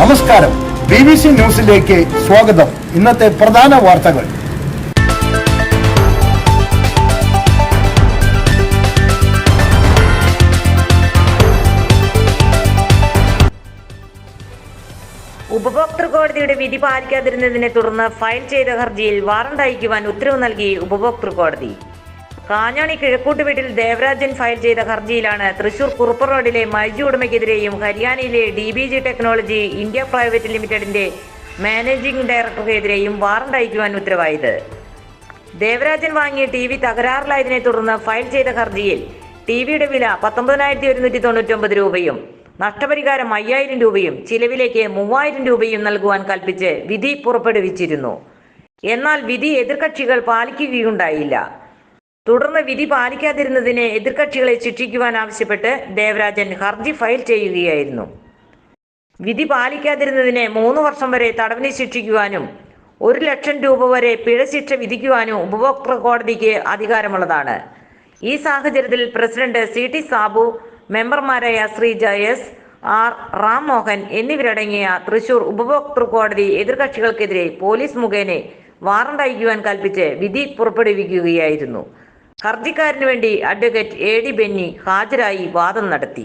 നമസ്കാരം. B B C ന്യൂസിലേക്ക് സ്വാഗതം. ഇന്നത്തെ പ്രധാന വാർത്തകൾ. ഉപഭോക്തൃ കോടതിയുടെ വിധി പാലിക്കാതിരുന്നതിനെ തുടർന്ന് ഫയൽ ചെയ്ത ഹർജിയിൽ വാറണ്ട് അയക്കുവാൻ ഉത്തരവ് നൽകി ഉപഭോക്തൃ കോടതി. കാഞ്ഞാണി കിഴക്കൂട്ട് വീട്ടിൽ ദേവരാജൻ ഫയൽ ചെയ്ത ഹർജിയിലാണ് തൃശൂർ കുറുപ്പ് റോഡിലെ മൈജു ഉടമയ്ക്കെതിരെയും ഹരിയാനയിലെ D B G technology India private ലിമിറ്റഡിന്റെ മാനേജിംഗ് ഡയറക്ടർക്കെതിരെയും വാറണ്ട് അയക്കുവാൻ ഉത്തരവായത്. ദേവരാജൻ വാങ്ങിയ ടി വി തകരാറിലായതിനെ തുടർന്ന് ഫയൽ ചെയ്ത ഹർജിയിൽ ടി വിയുടെ വില പത്തൊമ്പതിനായിരത്തി ഒരുന്നൂറ്റി തൊണ്ണൂറ്റൊമ്പത് രൂപയും നഷ്ടപരിഹാരം അയ്യായിരം രൂപയും ചിലവിലേക്ക് മൂവായിരം രൂപയും നൽകുവാൻ കൽപ്പിച്ച് വിധി പുറപ്പെടുവിച്ചിരുന്നു. എന്നാൽ വിധി എതിർകക്ഷികൾ പാലിക്കുകയുണ്ടായില്ല. തുടർന്ന് വിധി പാലിക്കാതിരുന്നതിനെ എതിർകക്ഷികളെ ശിക്ഷിക്കുവാൻ ആവശ്യപ്പെട്ട് ദേവരാജൻ ഹർജി ഫയൽ ചെയ്യുകയായിരുന്നു. വിധി പാലിക്കാതിരുന്നതിനെ മൂന്ന് വർഷം വരെ തടവിന് ശിക്ഷിക്കുവാനും ഒരു ലക്ഷം രൂപ വരെ പിഴ ശിക്ഷ വിധിക്കുവാനും ഉപഭോക്തൃ കോടതിക്ക് അധികാരമുള്ളതാണ്. ഈ സാഹചര്യത്തിൽ പ്രസിഡന്റ് സി ടി സാബു മെമ്പർമാരായ ശ്രീ ജയസ് ആർ റാം മോഹൻ എന്നിവരടങ്ങിയ തൃശൂർ ഉപഭോക്തൃ കോടതി എതിർകക്ഷികൾക്കെതിരെ പോലീസ് മുഖേന വാറണ്ട് അയക്കുവാൻ കൽപ്പിച്ച് വിധി പുറപ്പെടുവിക്കുകയായിരുന്നു. ഹർജിക്കാരന് വേണ്ടി അഡ്വക്കേറ്റ് എ ഡി ബെന്നി ഹാജരായി വാദം നടത്തി.